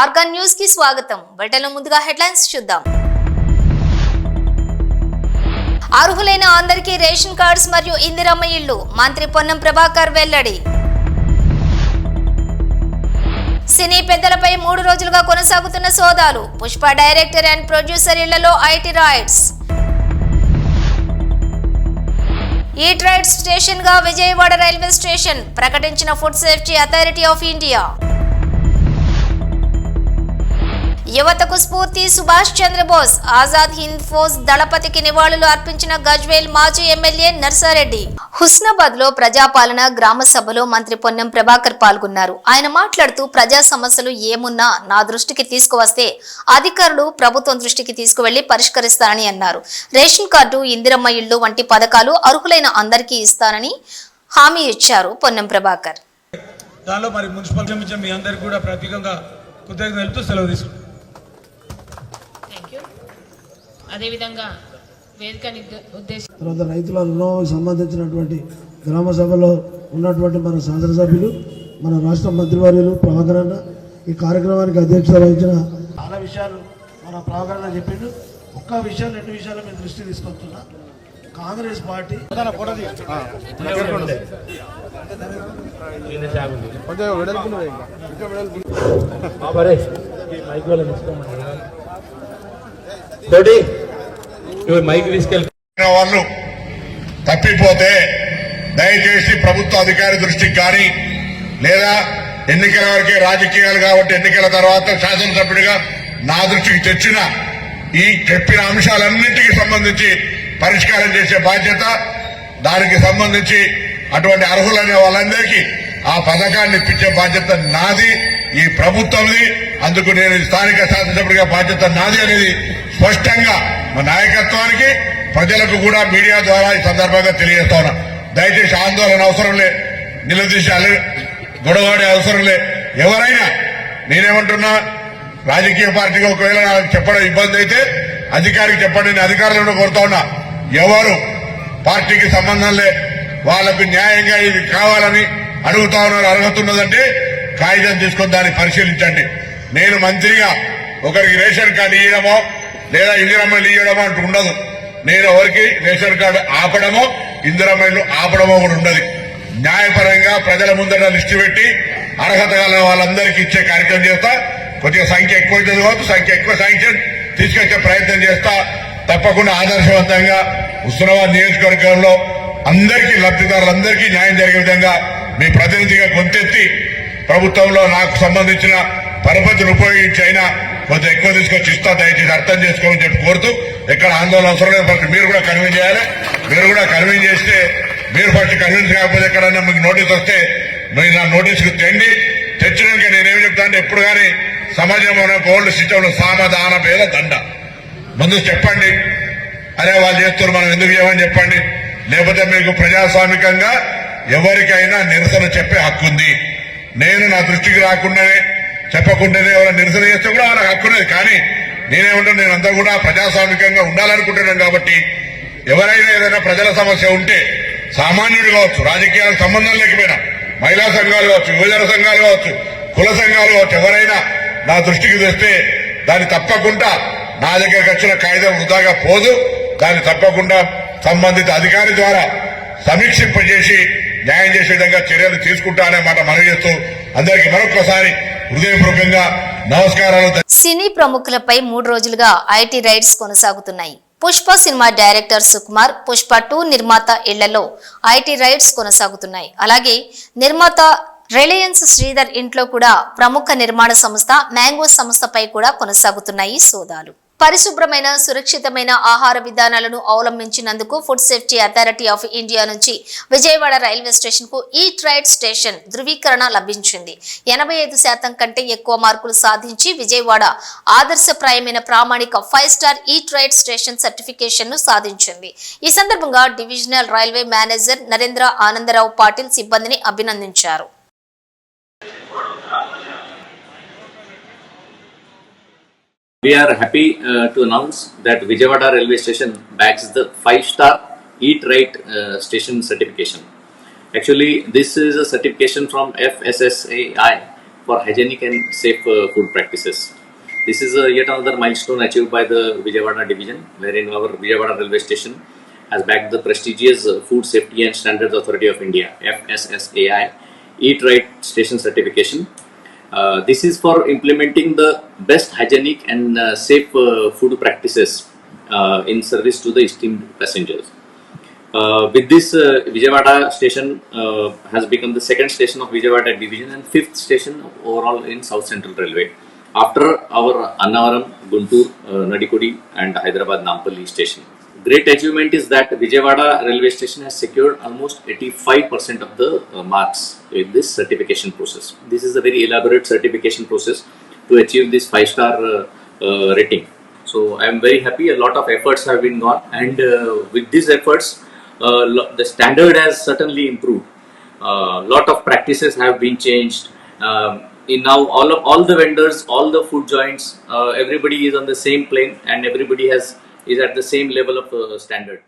Organ న్యూస్కి స్వాగతం. బటన్లో ముందుగా హెడ్లైన్స్ చూద్దాం. అర్హులైన అందరికీ రేషన్ కార్డ్స్ మరియు ఇందిరమ్మ ఇళ్ళు మంత్రి పొన్నం ప్రభాకర్ వెల్లడి. సినీ పెద్దలపై మూడు రోజులుగా కొనసాగుతున్న సోదాలు. పుష్ప డైరెక్టర్ అండ్ ప్రొడ్యూసర్ ఇళ్ళలో ఐటీ రైట్స్ ఈట్ రైట్ స్టేషన్గా విజయవాడ రైల్వే స్టేషన్. ప్రకటించిన food safety authority of India. యువతకు స్ఫూర్తి సుభాష్ చంద్రబోస్. ఆజాద్ హింద్ ఫోర్స్ దళపతికి నివాళులు అర్పించిన గజ్వేల్ మాజీ ఎమ్మెల్యే నర్సారెడ్డి. హుస్నాబాద్లో ప్రజాపాలన గ్రామ సభలో మంత్రి పొన్నం ప్రభాకర్ పాల్గొన్నారు. ఆయన మాట్లాడుతూ ప్రజా సమస్యలు ఏమున్నా నా దృష్టికి తీసుకువస్తే అధికారులు ప్రభుత్వం దృష్టికి తీసుకువెళ్ళి పరిష్కరిస్తారని అన్నారు. రేషన్ కార్డు ఇందిరమ్మ ఇళ్ళు వంటి పథకాలు అర్హులైన అందరికీ ఇస్తానని హామీ ఇచ్చారు పొన్నం ప్రభాకర్. దానిలో మరి మున్సిపల్ కమిషన్ మీ అందరికి కూడా ప్రత్యేకంగా కృతజ్ఞతలు తెలుపుతూ సెలవు తీసుకుంటాం అదేవిధంగా ఉద్దేశ తర్వాత రైతుల రుణమాఫీకి సంబంధించినటువంటి గ్రామ సభలో ఉన్నటువంటి మన శాసనసభ్యులు మన రాష్ట్ర మంత్రివర్యులు ప్రభాకర్ అన్న ఈ కార్యక్రమానికి అధ్యక్షత వహించిన చాలా విషయాలు మన ప్రభాకర్ అన్న చెప్పిండు. ఒక్క విషయం రెండు విషయాలు మేము దృష్టి తీసుకొస్తున్నా. కాంగ్రెస్ పార్టీ తోటి నువ్వు మైక్ తీసుకెళ్ళిన వాళ్ళు తప్పిపోతే దయచేసి ప్రభుత్వ అధికారి దృష్టికి కానీ లేదా ఎన్నికల వరకే రాజకీయాలు కాబట్టి ఎన్నికల తర్వాత శాసనసభ్యుడిగా నా దృష్టికి తెచ్చిన ఈ చెప్పిన అంశాలన్నింటికి సంబంధించి పరిష్కారం చేసే బాధ్యత దానికి సంబంధించి అటువంటి అర్హులనే వాళ్ళందరికీ ఆ పథకాన్ని ఇప్పించే బాధ్యత నాది. ఈ ప్రభుత్వంది అందుకు నేను స్థానిక శాసనసభ్యుడిగా బాధ్యత నాది అనేది స్పష్టంగా మా నాయకత్వానికి ప్రజలకు కూడా మీడియా ద్వారా ఈ సందర్భంగా తెలియజేస్తా ఉన్నా. దయచేసి ఆందోళన అవసరం లే నిలదీసి గొడవాడే అవసరం లే. ఎవరైనా నేనేమంటున్నా రాజకీయ పార్టీకి ఒకవేళ నాకు చెప్పడం ఇబ్బంది అయితే అధికారికి చెప్పండి నేను అధికారులను కూడా కోరుతా ఉన్నా. ఎవరు పార్టీకి సంబంధం లే వాళ్ళకు న్యాయంగా ఇది కావాలని అడుగుతా ఉన్నారు అర్హత ఉన్నదంటే కాగితం తీసుకొని దాన్ని పరిశీలించండి. నేను మంత్రిగా ఒకరికి రేషన్ కార్డు ఇవ్వడమో లేదా ఇందిరమ్మలు ఇవ్వడమో అంటూ ఉండదు. నేను ఎవరికి రేషన్ కార్డు ఆపడమో ఇందిరమ్మలు ఆపడమో కూడా ఉండదు. న్యాయపరంగా ప్రజల ముందర లిస్టు పెట్టి అర్హత గల వాళ్ళందరికీ ఇచ్చే కార్యక్రమం చేస్తా. కొద్దిగా సంఖ్య ఎక్కువ అవుతుంది కావచ్చు సంఖ్య ఎక్కువ శాంక్షన్ తీసుకొచ్చే ప్రయత్నం చేస్తా. తప్పకుండా ఆదర్శవంతంగా ఉస్మానాబాద్ నియోజకవర్గంలో అందరికీ లబ్ధిదారులందరికీ న్యాయం జరిగే విధంగా మీ ప్రతినిధిగా గొంతెత్తి ప్రభుత్వంలో నాకు సంబంధించిన పరపతిని ఉపయోగించి అయినా కొంచెం ఎక్కువ తీసుకొచ్చి ఇస్తా దయచేసి అర్థం చేసుకోమని చెప్పి కోరుతూ ఎక్కడ ఆందోళన అవసరం లేదు. మీరు కూడా కన్విన్స్ చేయాలి. మీరు కూడా కన్విన్స్ చేస్తే మీరు ఫస్ట్ కన్విన్స్ కాకపోతే ఎక్కడైనా మీకు నోటీస్ వస్తే మీరు నా నోటీస్కి తెండి. తెచ్చినాక నేనేం చెప్తా అంటే ఎప్పుడు కానీ సమాజంలో ఓల్డ్ సిస్టంలో సామధాన పేద దండ. ముందు చెప్పండి. అరే వాళ్ళు చేస్తారు మనం ఎందుకు చేయమని చెప్పండి. లేకపోతే మీకు ప్రజాస్వామికంగా ఎవరికైనా నిరసన చెప్పే హక్కు ఉంది. నేను నా దృష్టికి రాకుండానే చెప్పకుండానే ఎవరైనా నిరసన చేస్తే కూడా వాళ్ళకి హక్కునేది ఉన్నది. కానీ నేను నేనంతా కూడా ప్రజాస్వామికంగా ఉండాలనుకుంటున్నాను కాబట్టి ఎవరైనా ఏదైనా ప్రజల సమస్య ఉంటే సామాన్యుడు కావచ్చు రాజకీయాలకు సంబంధం లేకపోయినా మహిళా సంఘాలు కావచ్చు యువజన సంఘాలు కావచ్చు కుల సంఘాలు కావచ్చు ఎవరైనా నా దృష్టికి తెస్తే దాన్ని తప్పకుండా నా దగ్గరకు వచ్చిన కాగితం వృధాగా పోదు. దాన్ని తప్పకుండా సంబంధిత అధికారి ద్వారా సమీక్షింపజేసి న్యాయం చేసే విధంగా చర్యలు తీసుకుంటా అనే మాట మనవి చేస్తూ అందరికీ మరొకసారి హృదయపూర్వకంగా నమస్కారాలు సినీ ప్రముఖులపై మూడు రోజులుగా ఐటీ రైడ్స్ కొనసాగుతున్నాయి. Pushpa cinema director Sukumar Pushpa two నిర్మాత ఇళ్ళలో ఐటీ రైడ్స్ కొనసాగుతున్నాయి. అలాగే నిర్మాత రిలయన్స్ శ్రీధర్ ఇంట్లో కూడా ప్రముఖ నిర్మాణ సంస్థ మ్యాంగో సంస్థపై కూడా కొనసాగుతున్నాయి సోదాలు. పరిశుభ్రమైన సురక్షితమైన ఆహార విధానాలను అవలంబించినందుకు food safety authority of India నుంచి విజయవాడ రైల్వే స్టేషన్కు ఈ ట్రైడ్ స్టేషన్ ధృవీకరణ లభించింది. ఎనభై ఐదు శాతం కంటే ఎక్కువ మార్కులు సాధించి విజయవాడ ఆదర్శప్రాయమైన ప్రామాణిక five star eat right station సర్టిఫికేషన్ను సాధించింది. ఈ సందర్భంగా divisional railway manager Narendra Anandarao Patil సిబ్బందిని అభినందించారు. We are happy uh, to announce that Vijayawada railway station backs the five-star Eat Right uh, station certification. Actually, this is a certification from FSSAI for hygienic and safe uh, food practices. This is uh, yet another milestone achieved by the Vijayawada division, wherein our Vijayawada railway station has bagged the prestigious uh, Food Safety and Standards Authority of India (FSSAI) Eat Right Station certification. Uh, this is for implementing the best hygienic and uh, safe uh, food practices uh, in service to the esteemed passengers. Uh, with this, uh, Vijayawada station uh, has become the second station of Vijayawada division and fifth station overall in South Central Railway. After our Annavaram, Guntur, uh, Nadikudi, and Hyderabad Nampally station. Great achievement is that Vijayawada railway station has secured almost 85% of the uh, marks in this certification process. This is a very elaborate certification process to achieve this five star uh, uh, rating. So I am very happy. A lot of efforts have been gone, and uh, with these efforts, uh, the standard has certainly improved. A lot of practices have been changed. Um, in now, all of all the vendors, all the food joints, uh, everybody is on the same plane, and everybody has is at the same level of uh, standard.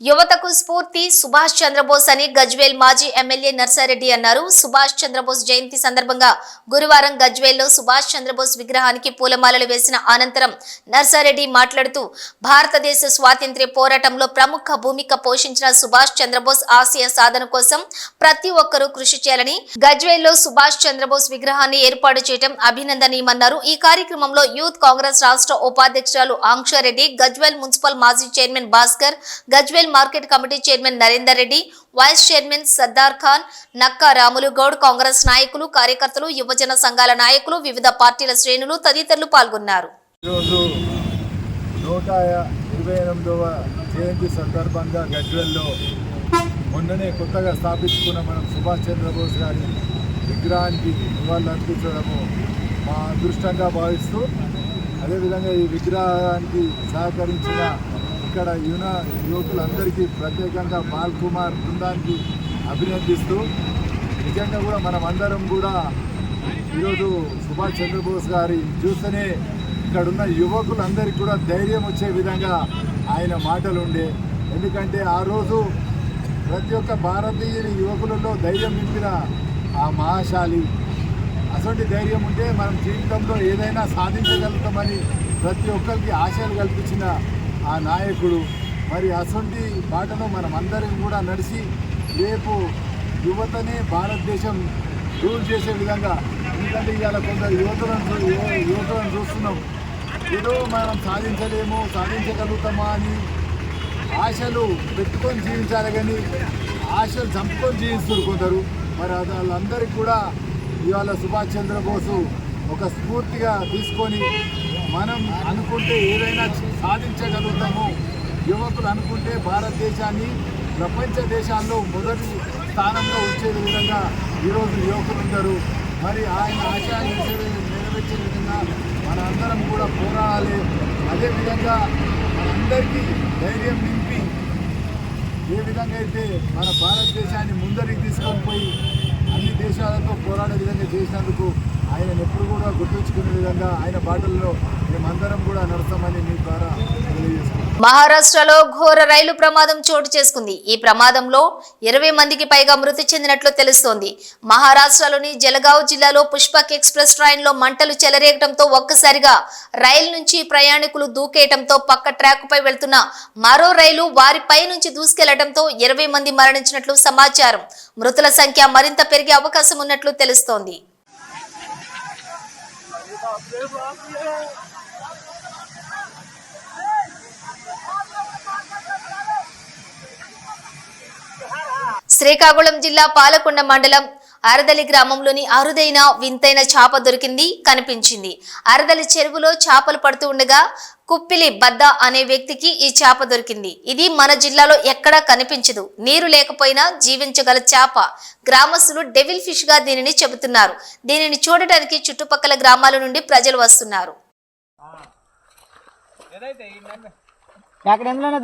యువతకు స్ఫూర్తి సుభాష్ చంద్రబోస్ అని గజ్వేల్ మాజీ MLA Narsa Reddy అన్నారు. సుభాష్ చంద్రబోస్ జయంతి సందర్భంగా గురువారం గజ్వేల్లో సుభాష్ చంద్రబోస్ విగ్రహానికి పూలమాలలు వేసిన అనంతరం నర్సారెడ్డి మాట్లాడుతూ భారతదేశ స్వాతంత్ర్య పోరాటంలో ప్రముఖ భూమిక పోషించిన సుభాష్ చంద్రబోస్ ఆశయ సాధన కోసం ప్రతి ఒక్కరూ కృషి చేయాలని గజ్వేల్లో సుభాష్ చంద్రబోస్ విగ్రహాన్ని ఏర్పాటు చేయడం అభినందనీయమన్నారు. ఈ కార్యక్రమంలో యూత్ కాంగ్రెస్ రాష్ట్ర ఉపాధ్యక్షురాలు ఆంక్షారెడ్డి గజ్వేల్ మున్సిపల్ మాజీ chairman Bhaskar Gajwel market committee chairman Narender Reddy vice chairman Sardar Khan Nakka Ramulu Goud Congress నాయకులు కార్యకర్తలు యువజన సంఘాల నాయకులు వివిధ పార్టీల శ్రేణులు తదితరులు పాల్గొన్నారు. నూట ఇరవై ఎనిమిదవ జయంతి సందర్భంగా గజ్వెల్లో మొన్ననే కొత్తగా స్థాపించుకున్న మనం సుభాష్ చంద్రబోస్ గారి విగ్రహానికి నివాళులు అర్పించడము మా అదృష్టంగా భావిస్తూ అదేవిధంగా ఈ విగ్రహానికి సహకరించిన ఇక్కడ యువ యువకులందరికీ ప్రత్యేకంగా బాల్ కుమార్ బృందానికి అభినందిస్తూ నిజంగా కూడా మనం అందరం కూడా ఈరోజు సుభాష్ చంద్రబోస్ గారి చూస్తేనే ఇక్కడున్న యువకులందరికీ కూడా ధైర్యం వచ్చే విధంగా ఆయన మాటలు ఉండే ఎందుకంటే ఆ రోజు ప్రతి ఒక్క భారతీయుని యువకులలో ధైర్యం నింపిన ఆ మహాశాలి. అటువంటి ధైర్యం ఉంటే మనం జీవితంలో ఏదైనా సాధించగలుగుతామని ప్రతి ఒక్కరికి ఆశలు కల్పించిన ఆ నాయకుడు. మరి అసొంటి బాటలో మనం అందరం కూడా నడిచి రేపు యువతనే భారతదేశం రూల్ చేసే విధంగా ఎందుకంటే ఇవాళ కొందరు యువతులను యువతలను చూస్తున్నాం. ఏదో మనం సాధించలేము సాధించగలుగుతామా అని ఆశలు పెట్టుకొని జీవించాలి కానీ ఆశలు చంపుకొని జీవిస్తారు కొందరు. మరి వాళ్ళందరికీ కూడా ఇవాళ సుభాష్ చంద్రబోసు ఒక స్ఫూర్తిగా తీసుకొని మనం అనుకుంటే ఏదైనా సాధించగలుగుతాము. యువకులు అనుకుంటే భారతదేశాన్ని ప్రపంచ దేశాల్లో మొదటి స్థానంలో వచ్చే విధంగా ఈరోజు యువకులు ఉంటారు మరి ఆయన ఆశయాన్ని నెరవేర్చే విధంగా మనందరం కూడా పోరాడాలి. అదేవిధంగా మనందరికీ ధైర్యం నింపి ఏ విధంగా అయితే మన భారతదేశాన్ని ముందరికి తీసుకొని పోయి అన్ని దేశాలతో పోరాడే విధంగా చేసినందుకు ఆయన ఎప్పుడు కూడా గుర్తుంచుకునే విధంగా ఆయన బాటల్లో మేమందరం కూడా నడుస్తామని మీ ద్వారా మహారాష్ట్రలో ఘోర రైలు ప్రమాదం చోటు చేసుకుంది. ఈ ప్రమాదంలో ఇరవై మందికి పైగా మృతి చెందినట్లు తెలుస్తోంది. మహారాష్ట్రలోని జలగావ్ జిల్లాలో పుష్పక్ ఎక్స్ప్రెస్ ట్రైన్లో మంటలు చెలరేగడంతో ఒక్కసారిగా రైలు నుంచి ప్రయాణికులు దూకేయటంతో పక్క ట్రాక్పై వెళ్తున్న మరో రైలు వారిపై నుంచి దూసుకెళ్ళడంతో ఇరవై మంది మరణించినట్లు సమాచారం. మృతుల సంఖ్య మరింత పెరిగే అవకాశం ఉన్నట్లు తెలుస్తోంది. శ్రీకాకుళం జిల్లా పాలకొండ మండలం అరదలి గ్రామంలోని అరుదైన వింతైన చాప దొరికింది కనిపించింది. అరదలి చెరువులో చేపలు పడుతూ ఉండగా కుప్పిలి బద్ద అనే వ్యక్తికి ఈ చేప దొరికింది. ఇది మన జిల్లాలో ఎక్కడా కనిపించదు. నీరు లేకపోయినా జీవించగల చేప. గ్రామస్తులు డెవిల్ ఫిష్గా దీనిని చెబుతున్నారు. దీనిని చూడటానికి చుట్టుపక్కల గ్రామాల నుండి ప్రజలు వస్తున్నారు.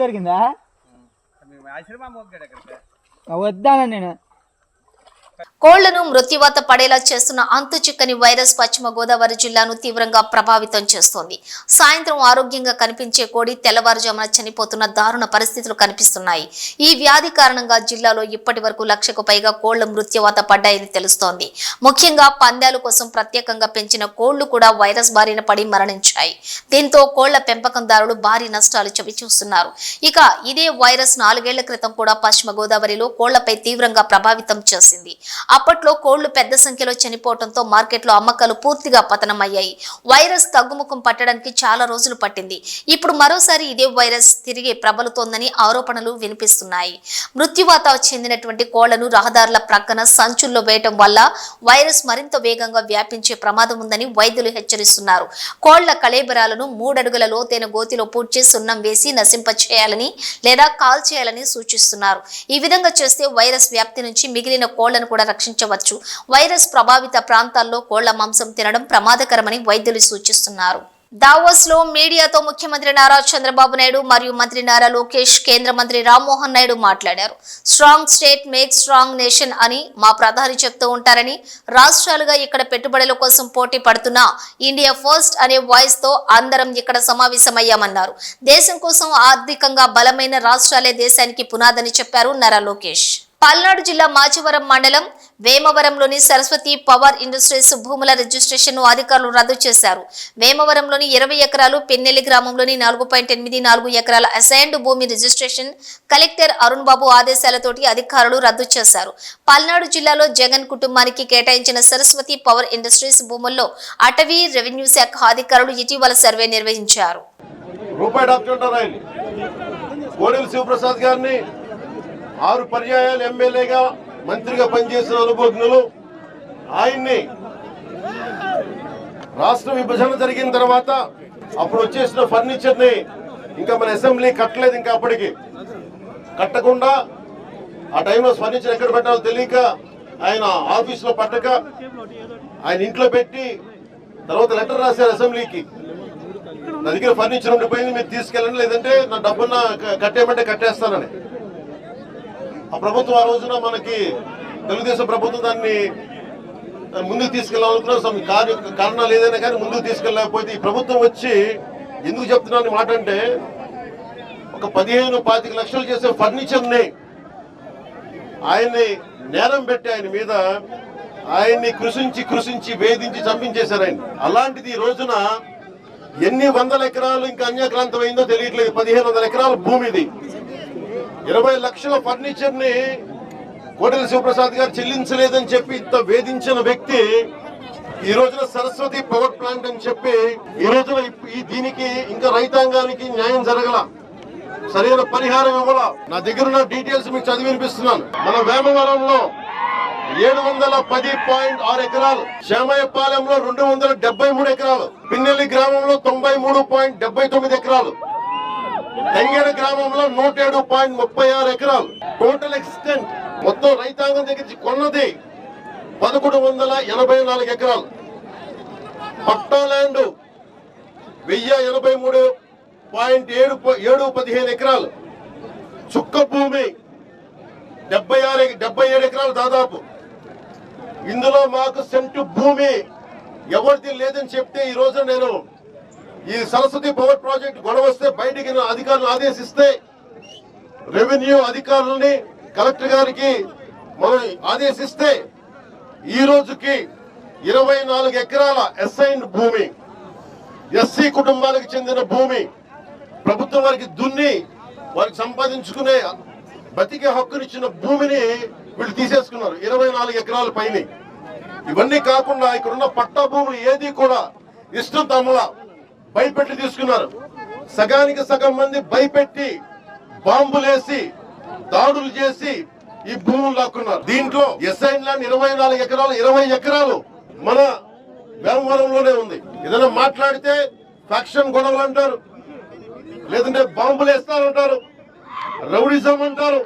దొరికిందా? వద్దాను నేను? కోళ్ళను మృత్యువాత పడేలా చేస్తున్న అంతు చిక్కని వైరస్ పశ్చిమ గోదావరి జిల్లాను తీవ్రంగా ప్రభావితం చేస్తోంది. సాయంత్రం ఆరోగ్యంగా కనిపించే కోడి తెల్లవారుజామున చనిపోతున్న దారుణ పరిస్థితులు కనిపిస్తున్నాయి. ఈ వ్యాధి కారణంగా జిల్లాలో ఇప్పటి వరకు లక్షకు పైగా కోళ్ళు మృత్యువాత పడ్డాయని తెలుస్తోంది. ముఖ్యంగా పందాల కోసం ప్రత్యేకంగా పెంచిన కోళ్ళు కూడా వైరస్ బారిన పడి మరణించాయి. దీంతో కోళ్ళ పెంపకందారులు భారీ నష్టాలు చవిచూస్తున్నారు. ఇక ఇదే వైరస్ నాలుగేళ్ళ క్రితం కూడా పశ్చిమ గోదావరిలో కోళ్ళపై తీవ్రంగా ప్రభావితం చేసింది. అప్పట్లో కోళ్ళు పెద్ద సంఖ్యలో చనిపోవడంతో మార్కెట్లో అమ్మకాలు పూర్తిగా పతనమయ్యాయి. వైరస్ తగ్గుముఖం పట్టడానికి చాలా రోజులు పట్టింది. ఇప్పుడు మరోసారి ఇదే వైరస్ తిరిగి ప్రబలుతోందని ఆరోపణలు వినిపిస్తున్నాయి. మృత్యువాత చెందినటువంటి కోళ్ళను రహదారుల ప్రక్కన సంచుల్లో వేయటం వల్ల వైరస్ మరింత వేగంగా వ్యాపించే ప్రమాదం ఉందని వైద్యులు హెచ్చరిస్తున్నారు. కోళ్ళ కళేబరాలను మూడడుగుల లోతైన గోతిలో పూడ్చి సున్నం వేసి నశింప చేయాలని లేదా కాల్ చేయాలని సూచిస్తున్నారు. ఈ విధంగా చేస్తే వైరస్ వ్యాప్తి నుంచి మిగిలిన కోళ్ళను కూడా రక్షించవచ్చు. వైరస్ ప్రభావిత ప్రాంతాల్లో కోళ్ళ మాంసం తినడం ప్రమాదకరమని వైద్యులు సూచిస్తున్నారు. దావోస్లో మీడియాతో ముఖ్యమంత్రి నారా చంద్రబాబు నాయుడు మరియు మంత్రి నారా లోకేష్ కేంద్ర మంత్రి రామ్మోహన్ నాయుడు మాట్లాడారు. Strong state make strong nation అని మా ప్రధాని చెప్తూ ఉంటారని రాష్ట్రాలుగా ఇక్కడ పెట్టుబడుల కోసం పోటీ పడుతున్న ఇండియా ఫస్ట్ అనే వాయిస్తో అందరం ఇక్కడ సమావేశమయ్యామన్నారు. దేశం కోసం ఆర్థికంగా బలమైన రాష్ట్రాలే దేశానికి పునాదని చెప్పారు నారా లోకేష్. పల్నాడు జిల్లా మాచివరం మండలం వేమవరంలోని సరస్వతి పవర్ ఇండస్ట్రీస్ భూముల రిజిస్ట్రేషన్ను అధికారులు రద్దు చేశారు. వేమవరంలోని ఇరవై ఎకరాలు పెన్నెల్లి గ్రామంలోని నాలుగు పాయింట్ ఎనిమిది నాలుగు ఎకరాల అసైన్డ్ భూమి రిజిస్ట్రేషన్ కలెక్టర్ అరుణ్ బాబు ఆదేశాలతోటి అధికారులు రద్దు చేశారు. పల్నాడు జిల్లాలో జగన్ కుటుంబానికి కేటాయించిన సరస్వతి పవర్ ఇండస్ట్రీస్ భూముల్లో అటవీ రెవెన్యూ శాఖ అధికారులు ఇటీవల సర్వే నిర్వహించారు. రూపాయి డాక్టర్ ఉంటారు ఆయన? కోడెల శివప్రసాద్ గారిని ఆరు పర్యాయాలు ఎమ్మెల్యేగా మంత్రిగా పనిచేసిన అనుభవజ్ఞులు ఆయన్ని రాష్ట్ర విభజన జరిగిన తర్వాత అప్పుడు వచ్చేసిన ఫర్నిచర్ని ఇంకా మన అసెంబ్లీ కట్టలేదు ఇంకా అప్పటికి. కట్టకుండా ఆ టైంలో ఫర్నిచర్ ఎక్కడ పెట్టాలో తెలియక ఆయన ఆఫీస్లో పట్టక ఆయన ఇంట్లో పెట్టి తర్వాత లెటర్ రాశారు అసెంబ్లీకి. నా దగ్గర ఫర్నిచర్ ఉండిపోయింది మీరు తీసుకెళ్ళండి లేదంటే నా డబ్బున్న కట్టేయమంటే కట్టేస్తానని. ఆ ప్రభుత్వం ఆ రోజున మనకి తెలుగుదేశం ప్రభుత్వం దాన్ని ముందుకు తీసుకెళ్ళాలనుకున్న కార్య కారణాలు ఏదైనా కానీ ముందుకు తీసుకెళ్ళకపోతే ఈ ప్రభుత్వం వచ్చి ఎందుకు చెప్తున్నాను మాట అంటే ఒక పదిహేను పాతిక లక్షలు చేసే ఫర్నిచర్ని ఆయన్ని నేరం పెట్టి ఆయన మీద ఆయన్ని కృషించి కృషించి వేధించి చంపించేశారు ఆయన. అలాంటిది ఈ రోజున ఎన్ని వందల ఎకరాలు ఇంకా అన్యాక్రాంతం అయిందో తెలియట్లేదు. పదిహేను వందల ఎకరాల భూమిది. ఇరవై లక్షల ఫర్నిచర్ని కోటెల శివప్రసాద్ గారు చెల్లించలేదని చెప్పి ఇంత వేధించిన వ్యక్తి ఈ రోజున సరస్వతి పవర్ ప్లాంట్ అని చెప్పి ఈ రోజున ఈ దీనికి ఇంకా రైతాంగానికి న్యాయం జరగల సరైన పరిహారం ఇవ్వాల. నా దగ్గర ఉన్న డీటెయిల్స్ మీకు చదివి వినిపిస్తున్నాను. మన వేమవరంలో ఏడు వందల పది పాయింట్ ఆరు ఎకరాలు శ్యామయ్యపాలెంలో రెండు వందల డెబ్బై మూడు ఎకరాలు పిన్నెల్లి గ్రామంలో తొంభై మూడు పాయింట్ డెబ్బై తొమ్మిది ఎకరాలు తంగేడ గ్రామంలో నూట ఏడు పాయింట్ ముప్పై ఆరు ఎకరాలు. టోటల్ ఎక్స్టెంట్ మొత్తం రైతాంగం దగ్గర కొన్నది పదకొండు వందల ఎనభై నాలుగు ఎకరాలు. పట్టా ల్యాండ్ వెయ్యి ఎనభై మూడు పాయింట్ ఏడు ప- ఏడు పదిహేను ఎకరాలు. చుక్క భూమి డెబ్బై ఆరు డెబ్బై ఏడు ఎకరాలు దాదాపు. ఇందులో మాకు సెంటు భూమి ఎవరిది లేదని చెప్తే ఈ రోజు నేను ఈ సరస్వతి పవర్ ప్రాజెక్ట్ గొడవ వస్తే బయటికి అధికారులు ఆదేశిస్తే రెవెన్యూ అధికారులని కలెక్టర్ గారికి మనం ఆదేశిస్తే ఈ రోజుకి ఇరవై నాలుగు ఎకరాల ఎస్ఐన్ భూమి ఎస్సీ కుటుంబాలకు చెందిన భూమి ప్రభుత్వం వారికి దున్ని వారికి సంపాదించుకునే బతికే హక్కునిచ్చిన భూమిని వీళ్ళు తీసేసుకున్నారు ఇరవై నాలుగు ఎకరాల పైన. ఇవన్నీ కాకుండా ఇక్కడున్న పట్టా భూములు ఏది కూడా ఇష్టం తమలా భయపెట్టి తీసుకున్నారు. సగానికి సగం మంది భయపెట్టి బాంబులేసి దాడులు చేసి ఈ భూములు లాక్కున్నారు. దీంట్లో ఎస్ఐన్ ల్యాండ్ ఇరవై నాలుగు ఎకరాలు ఇరవై ఎకరాలు మన వ్యవహారంలోనే ఉంది. ఏదైనా మాట్లాడితే ఫ్యాక్షన్ గొడవలు అంటారు లేదంటే బాంబులు వేస్తారంటారు రౌడిజం అంటారు.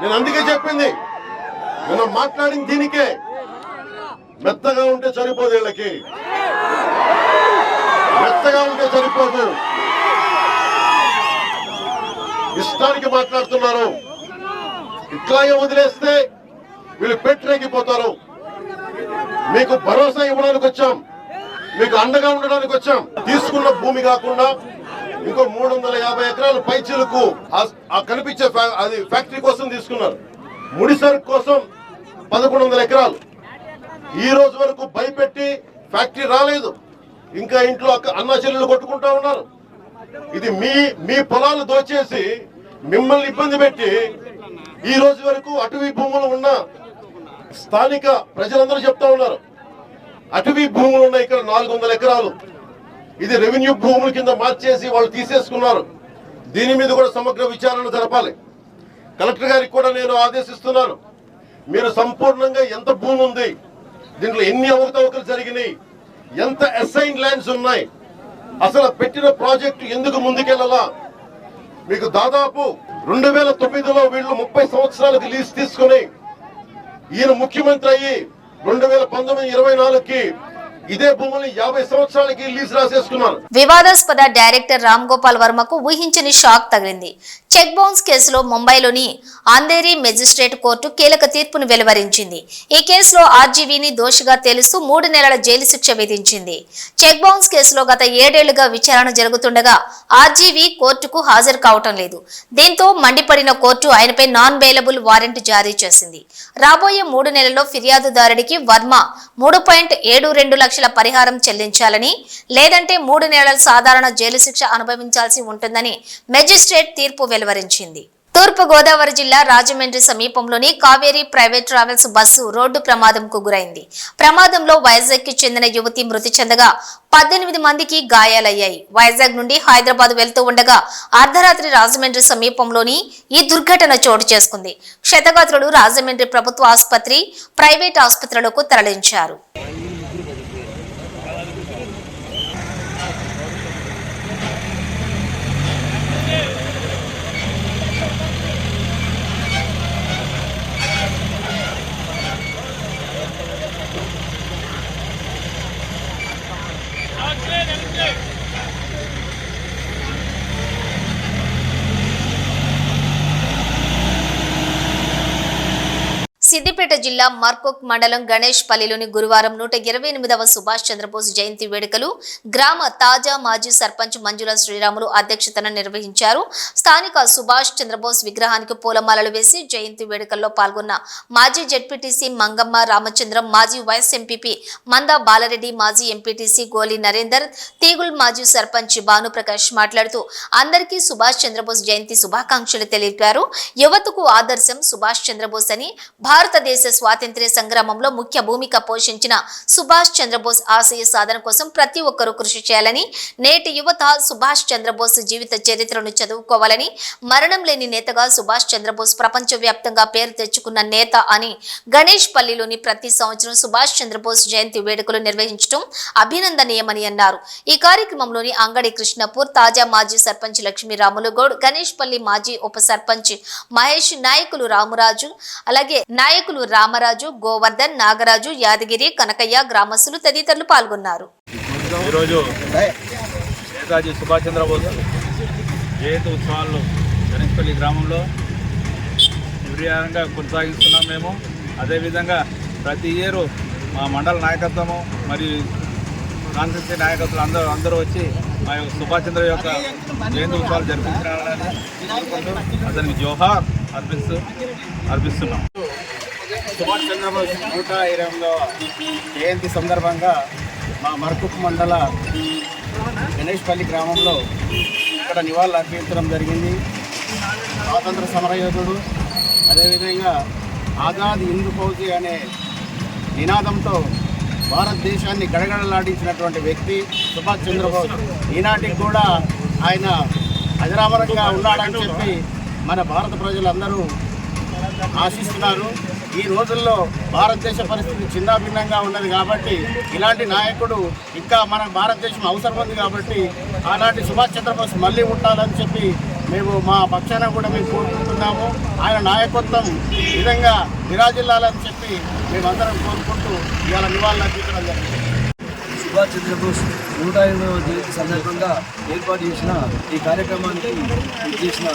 నేను అందుకే చెప్పింది నేను మాట్లాడిన దీనికే మెత్తగా ఉంటే సరిపోదు వీళ్ళకి. మెత్తగా ఉంటే సరిపోదు. ఇష్టానికి మాట్లాడుతున్నారు. ఇట్లాగే వదిలేస్తే వీళ్ళు పెట్టిరెక్కిపోతారు మీకు భరోసా ఇవ్వడానికి వచ్చాం. మీకు అండగా ఉండడానికి వచ్చాం. తీసుకున్న భూమి కాకుండా ఇంకో మూడు వందల యాభై ఎకరాలు పైచీలకు ఆ కనిపించే అది ఫ్యాక్టరీ కోసం తీసుకున్నారు. ముడిసరు కోసం పదకొండు వందల ఎకరాలు. ఈ రోజు వరకు భయపెట్టి ఫ్యాక్టరీ రాలేదు. ఇంకా ఇంట్లో అక్క అన్నా చెల్లెలు కొట్టుకుంటా ఉన్నారు. ఇది మీ మీ పొలాలు దోచేసి మిమ్మల్ని ఇబ్బంది పెట్టి ఈ రోజు వరకు అటవీ భూములు ఉన్న స్థానిక ప్రజలందరూ చెప్తా ఉన్నారు. అటవీ భూములు ఉన్నాయి ఇక్కడ నాలుగు వందల ఎకరాలు ఇది రెవెన్యూ భూముల కింద మార్చేసి వాళ్ళు తీసేసుకున్నారు. దీని మీద కూడా సమగ్ర విచారణ జరపాలి. కలెక్టర్ గారికి కూడా నేను ఆదేశిస్తున్నాను. మీరు సంపూర్ణంగా ఎంత భూమి ఉంది దీంట్లో ఎన్ని అవకతవకలు జరిగినాయి ఎంత అసైన్ ల్యాండ్స్ ఉన్నాయి? అసలు పెట్టిన ప్రాజెక్టు ఎందుకు ముందుకెళ్ళాలా? మీకు దాదాపు రెండు వేల తొమ్మిదిలో వీళ్ళు ముప్పై సంవత్సరాలకు లీజ్ తీసుకుని ఈయన ముఖ్యమంత్రి అయ్యి రెండు వేల పంతొమ్మిది ఇరవై నాలుగుకి ఇదే భూముల్ని యాభై సంవత్సరాలకి లీజ్ రాసేసుకున్నారు వివాదాస్పద డైరెక్టర్ రామ్ గోపాల్ వర్మకు ఊహించని షాక్ తగిలింది. చెక్ బౌన్స్ కేసులో ముంబైలోని ఆందేరి మెజిస్ట్రేట్ కోర్టు కీలక తీర్పును వెలువరించింది. ఈ కేసులో ఆర్జీవీని దోషిగా తేలుస్తూ మూడు నెలల జైలు శిక్ష విధించింది. చెక్ బౌన్స్ కేసులో గత ఏడేళ్ళుగా విచారణ జరుగుతుండగా ఆర్జీవీ కోర్టుకు హాజరు కావటం లేదు. దీంతో మండిపడిన కోర్టు ఆయనపై నాన్ బెయిలబుల్ వారెంట్ జారీ చేసింది. రాబోయే మూడు నెలల్లో ఫిర్యాదుదారుడికి వర్మ మూడు పాయింట్ ఏడు రెండు లక్షల పరిహారం చెల్లించాలని లేదంటే మూడు నెలల సాధారణ జైలు శిక్ష అనుభవించాల్సి ఉంటుందని మెజిస్ట్రేట్ తీర్పు వెలువరించింది. తూర్పు గోదావరి జిల్లా రాజమండ్రి సమీపంలోని Kaveri private travels bus road ప్రమాదంకు గురైంది. ప్రమాదంలో వైజాగ్కి చెందిన యువతి మృతి చెందగా పద్దెనిమిది మందికి గాయాలయ్యాయి. వైజాగ్ నుండి హైదరాబాద్ వెళ్తూ ఉండగా అర్ధరాత్రి రాజమండ్రి సమీపంలోని ఈ దుర్ఘటన చోటు చేసుకుంది. క్షతగాత్రులు రాజమండ్రి ప్రభుత్వ ఆసుపత్రి ప్రైవేట్ ఆసుపత్రులకు తరలించారు. సిద్దిపేట జిల్లా మర్కోక్ మండలం గణేష్ పల్లిలోని గురువారం నూట ఇరవై ఎనిమిదవ సుభాష్ చంద్రబోస్ జయంతి వేడుకలు గ్రామ తాజా మాజీ సర్పంచ్ మంజుల శ్రీరాములు అధ్యక్షతన నిర్వహించారు. స్థానిక సుభాష్ చంద్రబోస్ విగ్రహానికి పూలమాలలు వేసి జయంతి వేడుకల్లో పాల్గొన్న మాజీ జెడ్పీటీసీ మంగమ్మ రామచంద్రం మాజీ వైస్ ఎంపీపీ మందా బాలరెడ్డి మాజీ ఎంపీటీసీ గోలి నరేందర్ తీగుల్ మాజీ సర్పంచ్ భానుప్రకాష్ మాట్లాడుతూ అందరికీ సుభాష్ చంద్రబోస్ జయంతి శుభాకాంక్షలు తెలిపారు. యువతకు ఆదర్శం సుభాష్ చంద్రబోస్ అని భారతదేశ స్వాతంత్ర్య సంగ్రామంలో ముఖ్య భూమిక పోషించిన సుభాష్ చంద్రబోస్ ఆశయ సాధన కోసం ప్రతి ఒక్కరూ కృషి చేయాలని నేటి యువత సుభాష్ చంద్రబోస్ జీవిత చరిత్రను చదువుకోవాలని మరణం లేని నేతగా సుభాష్ చంద్రబోస్ ప్రపంచవ్యాప్తంగా పేరు తెచ్చుకున్న నేత అని గణేష్ పల్లిలోని ప్రతి సంవత్సరం సుభాష్ చంద్రబోస్ జయంతి వేడుకలు నిర్వహించడం అభినందనీయమని అన్నారు. ఈ కార్యక్రమంలోని అంగడి కృష్ణపూర్ తాజా మాజీ సర్పంచ్ లక్ష్మీ రాములుగౌడ్ గణేష్ పల్లి మాజీ ఉప సర్పంచ్ మహేష్ నాయకులు రామరాజు అలాగే నాయకులు నాయకులు రామరాజు గోవర్ధన్ నాగరాజు యాదగిరి కనకయ్య గ్రామస్తులు తదితరులు పాల్గొన్నారు. ఈరోజు నేతాజీ సుభాష్ చంద్రబోస్ జయంతి ఉత్సవాలు గణేష్పల్లి గ్రామంలో నిర్యారంగా కొనసాగిస్తున్నాం మేము. అదేవిధంగా ప్రతి ఇయరు మా మండల నాయకత్వము మరియు కాన్స్టిట్యూన్సీ నాయకత్వం అందరూ అందరూ వచ్చి మా యొక్క సుభాష్ చంద్ర యొక్క జయంతి ఉత్సవాలు జరిపించాలని అతనికి జోహార్ అర్పిస్తూ అర్పిస్తున్నాం. సుభాష్ చంద్రబోస్ నూట ఇరవైలో జయంతి సందర్భంగా మా మరకుక్ మండల గణేష్పల్లి గ్రామంలో ఇక్కడ నివాళులు అర్పించడం జరిగింది. స్వాతంత్ర సమరయోధుడు అదేవిధంగా ఆజాద్ హిందూ ఫౌజీ అనే నినాదంతో భారతదేశాన్ని గడగడలాడించినటువంటి వ్యక్తి సుభాష్ చంద్రబోస్. ఈనాటికి కూడా ఆయన అజరామరంగా ఉన్నాడని చెప్పి మన భారత ప్రజలందరూ ఆశిస్తున్నారు. ఈ రోజుల్లో భారతదేశ పరిస్థితి చిన్నాభిన్నంగా ఉన్నది కాబట్టి ఇలాంటి నాయకుడు ఇంకా మన భారతదేశం అవసరం ఉంది కాబట్టి ఆనాటి సుభాష్ చంద్రబోస్ మళ్ళీ ఉండాలని చెప్పి మేము మా పక్షాన కూడా మేము కోరుకుంటున్నాము. ఆయన నాయకత్వం ఈ విధంగా విరాజిల్లాలని చెప్పి మేమందరం కోరుకుంటూ ఇవాళ నివాళులు అర్పించడం జరిగింది. సుభాష్ చంద్రబోస్ నూట ఎనిమిదవ జయంతి సందర్భంగా ఏర్పాటు చేసిన ఈ కార్యక్రమానికి చేసిన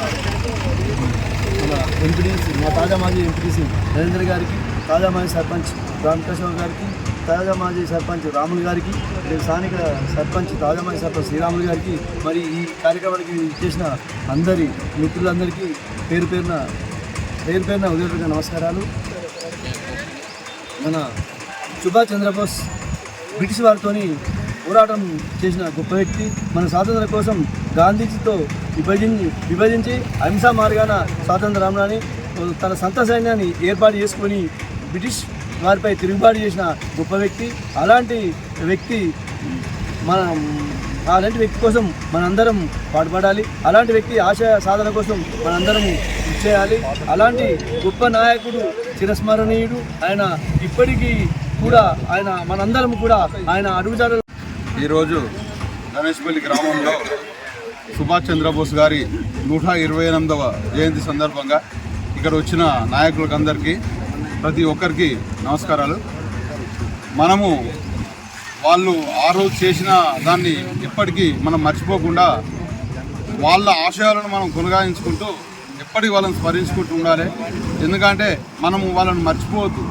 మన ఎంపీడీసీ మా తాజా మాజీ ఎంపీడీసీ నరేంద్ర గారికి తాజా మాజీ సర్పంచ్ రామకృష్ణ గారికి తాజా మాజీ సర్పంచ్ రాములు గారికి స్థానిక సర్పంచ్ తాజా మాజీ సర్పంచ్ శ్రీరాములు గారికి మరి ఈ కార్యక్రమానికి చేసిన అందరి మిత్రులందరికీ పేరు పేరున పేరు పేరున ఉదయపూర్వక నమస్కారాలు. మన సుభాష్ చంద్రబోస్ బ్రిటిష్ వారితోని పోరాటం చేసిన గొప్ప వ్యక్తి. మన స్వాతంత్రం కోసం గాంధీజీతో విభజించి విభజించి అహింసా మార్గాన స్వాతంత్ర రామరాని తన సంత సైన్యాన్ని ఏర్పాటు చేసుకొని బ్రిటిష్ వారిపై తిరుగుబాటు చేసిన గొప్ప వ్యక్తి. అలాంటి వ్యక్తి మన అలాంటి వ్యక్తి కోసం మనందరం పాటుపడాలి. అలాంటి వ్యక్తి ఆశయ సాధన కోసం మనందరం కృషి చేయాలి. అలాంటి గొప్ప నాయకుడు చిరస్మరణీయుడు. ఆయన ఇప్పటికీ కూడా ఆయన మనందరం కూడా ఆయన అడుగుజాడలు ఈరోజు గణేష్పల్లి గ్రామంలో సుభాష్ చంద్రబోస్ గారి నూట ఇరవై ఎనిమిదవ జయంతి సందర్భంగా ఇక్కడ వచ్చిన నాయకులకందరికీ ప్రతి ఒక్కరికి నమస్కారాలు. మనము వాళ్ళు ఆ రోజు చేసిన దాన్ని ఎప్పటికీ మనం మర్చిపోకుండా వాళ్ళ ఆశయాలను మనం కొనగాయించుకుంటూ ఎప్పటికీ వాళ్ళని స్మరించుకుంటూ ఉండాలి. ఎందుకంటే మనము వాళ్ళని మర్చిపోవద్దు.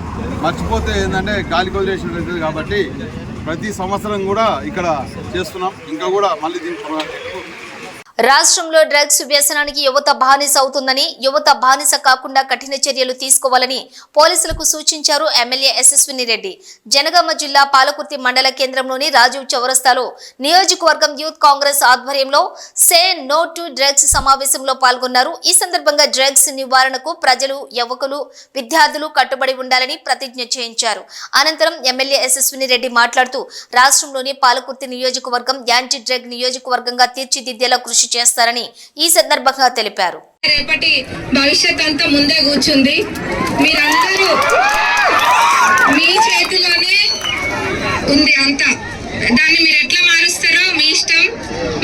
మర్చిపోతే ఏంటంటే గాలి కొదిలేసినట్టు కాబట్టి ప్రతి సంవత్సరం కూడా ఇక్కడ చేస్తున్నాం. ఇంకా కూడా మళ్ళీ దీన్ని రాష్ట్రంలో డ్రగ్స్ వ్యసనానికి యువత బానిస అవుతుందని యువత బానిస కాకుండా కఠిన చర్యలు తీసుకోవాలని పోలీసులకు సూచించారు ఎమ్మెల్యే యశస్విని రెడ్డి. జనగామ జిల్లా పాలకుర్తి మండల కేంద్రంలోని రాజీవ్ చౌరస్తాలో నియోజకవర్గం యూత్ కాంగ్రెస్ ఆధ్వర్యంలో సే నో టు డ్రగ్స్ సమావేశంలో పాల్గొన్నారు. ఈ సందర్భంగా డ్రగ్స్ నివారణకు ప్రజలు యువకులు విద్యార్థులు కట్టుబడి ఉండాలని ప్రతిజ్ఞ చేయించారు. అనంతరం ఎమ్మెల్యే యశస్విని రెడ్డి మాట్లాడుతూ రాష్ట్రంలోని పాలకుర్తి నియోజకవర్గం యాంటీ డ్రగ్ నియోజకవర్గంగా తీర్చిదిద్దేలా కృషి చేస్తారని ఈ సందర్భంగా తెలిపారు. రేపటి భవిష్యత్ అంతా ముందే కూర్చుంది. మీరందరూ మీ చేతిలో ఉంది అంతా దాన్ని మీరు ఎట్లా మారుస్తారో మీ ఇష్టం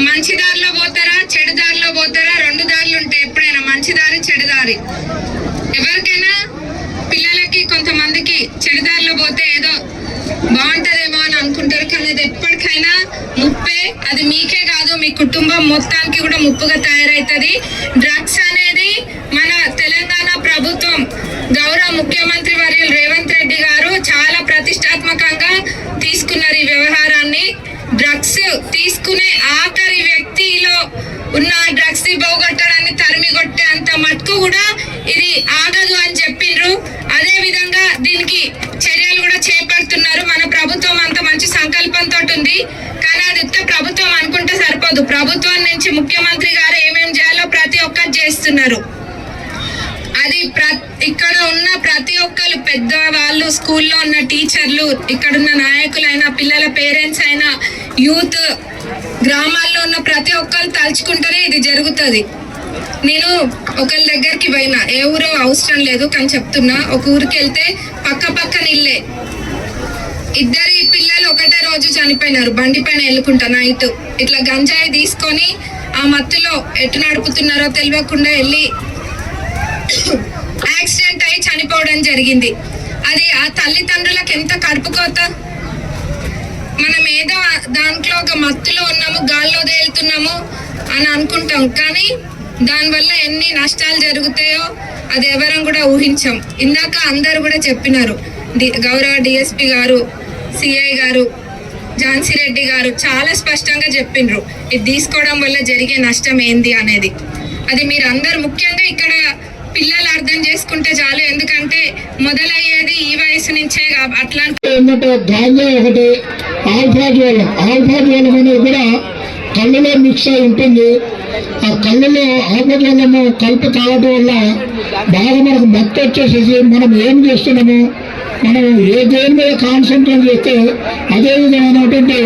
మంచి దారిలో పోతారా చెడు దారిలో పోతారా రెండు దారులు ఉంటాయి ఎప్పుడైనా మంచి దారి చెడు దారి ఎవరికైనా పిల్లలకి కొంతమందికి చెడు దారిలో పోతే ఏదో బాగుంటదేమో అని అనుకుంటారు కానీ అది ఎప్పటికైనా ముప్పే అది మీకే కాదు మీ కుటుంబం ఉప్పుగా తయారవుతుంది డ్రగ్స్ అనేది మన తెలంగాణ ప్రభుత్వం గౌరవ ముఖ్యమంత్రి వర్యులు రేవంత్ రెడ్డి గారు చాలా ప్రతిష్టాత్మకంగా తీసుకున్నారు ఈ వ్యవహారాన్ని డ్రగ్స్ తీసుకునే ఆఖరి వ్యక్తిలో ఉన్న డ్రగ్స్ని పోగొట్టడాన్ని తరిమి కొట్టే అంత మటుకు కూడా ఇది ఆగదు అని చెప్పిండ్రు అదే విధంగా దీనికి చర్యలు కూడా చేపడుతున్నారు మన ప్రభుత్వం అంత మంచి సంకల్పంతో ఉంది కానీ అది ఉత్త ప్రభుత్వం అనుకుంటే సరిపోదు ప్రభుత్వం నుంచి ముఖ్యమంత్రి గారు ఏమేమి చేయాలో ప్రతి ఒక్కరు చేస్తున్నారు. అది ప్ర ఇక్కడ ఉన్న ప్రతి ఒక్కరు పెద్ద వాళ్ళు స్కూల్లో ఉన్న టీచర్లు ఇక్కడ ఉన్న నాయకులైనా పిల్లల పేరెంట్స్ అయినా యూత్ గ్రామాల్లో ఉన్న ప్రతి ఒక్కరు తలుచుకుంటేనే ఇది జరుగుతుంది. నేను ఒకరి దగ్గరికి పోయినా ఏ ఊరో అవసరం లేదు కానీ చెప్తున్నా ఒక ఊరికి వెళ్తే పక్క పక్కన ఇల్లే. ఇద్దరి పిల్లలు ఒకటే రోజు చనిపోయినారు. బండి పైన వెళ్ళుకుంటా నైట్ ఇట్లా గంజాయి తీసుకొని ఆ మత్తులో ఎటు నడుపుతున్నారో తెలియకుండా వెళ్ళి యాక్సిడెంట్ అయి చనిపోవడం జరిగింది. అది ఆ తల్లిదండ్రులకు ఎంత కడుపుకోత మనం ఏదో దాంట్లో ఒక మత్తులో ఉన్నాము గాల్లో తేలుతున్నాము అని అనుకుంటాం. కానీ దానివల్ల ఎన్ని నష్టాలు జరుగుతాయో అది ఎవరం కూడా ఊహించాం. ఇందాక అందరు కూడా చెప్పినారు. డి గౌరవ డిఎస్పి గారు సిఐ గారు ఝాన్సీ రెడ్డి గారు చాలా స్పష్టంగా చెప్పిండ్రు. ఇది తీసుకోవడం వల్ల జరిగే నష్టం ఏంది అనేది. అది మీరందరూ ముఖ్యంగా ఇక్కడ పిల్లలు అర్థం చేసుకుంటే చాలు. ఎందుకంటే మొదలయ్యేది ఈ వయసు నుంచే కాబ- అట్లా ఏంటంటే గాంజా ఒకటి ఆల్ఫా జ్వలం ఆల్ఫా అనేది కూడా కళ్ళులో మిక్స్ అయి ఉంటుంది. ఆ కళ్ళలో ఆల్ఫా కలుపు కలిపి వల్ల బాగా మనకు మత్తు వచ్చేసేసి మనం ఏం చేస్తున్నాము? మనం ఏ దేని మీద కాన్సన్ట్రేట్ చేస్తే అదే విధమైనటువంటి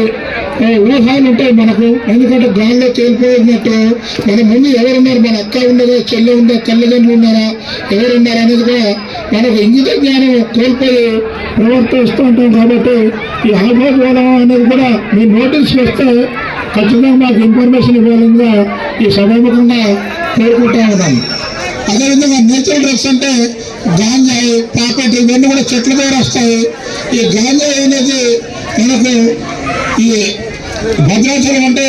ఊహాలు ఉంటాయి మనకు. ఎందుకంటే గాల్లో తేలిపోయినట్టు మన ముందు ఎవరున్నారు? మన అక్క ఉండదా చెల్లె ఉందా? తల్లిదండ్రులు ఉన్నారా? ఎవరున్నారా అనేది కూడా మనకు ఇంగిత జ్ఞానం కోల్పోయి ప్రవర్తిస్తూ ఉంటాం కాబట్టి ఈ ఆహ్వానం అనేది కూడా మీ నోటీస్ వస్తే ఖచ్చితంగా మాకు ఇన్ఫర్మేషన్ ఇవ్వాలని ఈ సభాముఖంగా కోరుకుంటా ఉన్నాను. అదేవిధంగా నేచురల్ డ్రగ్స్ అంటే గాంజాయి పాకెట్ ఇవన్నీ కూడా చెట్ల దగ్గర వస్తాయి. ఈ గాంజాయి అనేది మనకు ఈ భద్రాచలం అంటే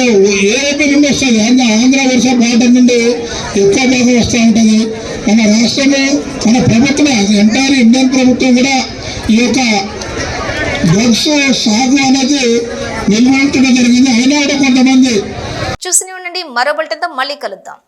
ఏ రైతు నుండి వస్తుంది? ఆంధ్ర ఆంధ్ర వరుస బార్డర్ నుండి ఎక్కువ భాగం వస్తూ ఉంటుంది. మన రాష్ట్రము మన ప్రభుత్వం ఎంటైర్ ఇండియన్ ప్రభుత్వం కూడా ఈ యొక్క డ్రగ్స్ సాగు అనేది నిల్వెత్తడం జరిగింది. అయినా కూడా కొంతమంది చూసి ఉండండి మరో బల్టంతో మళ్ళీ కలుద్దాం.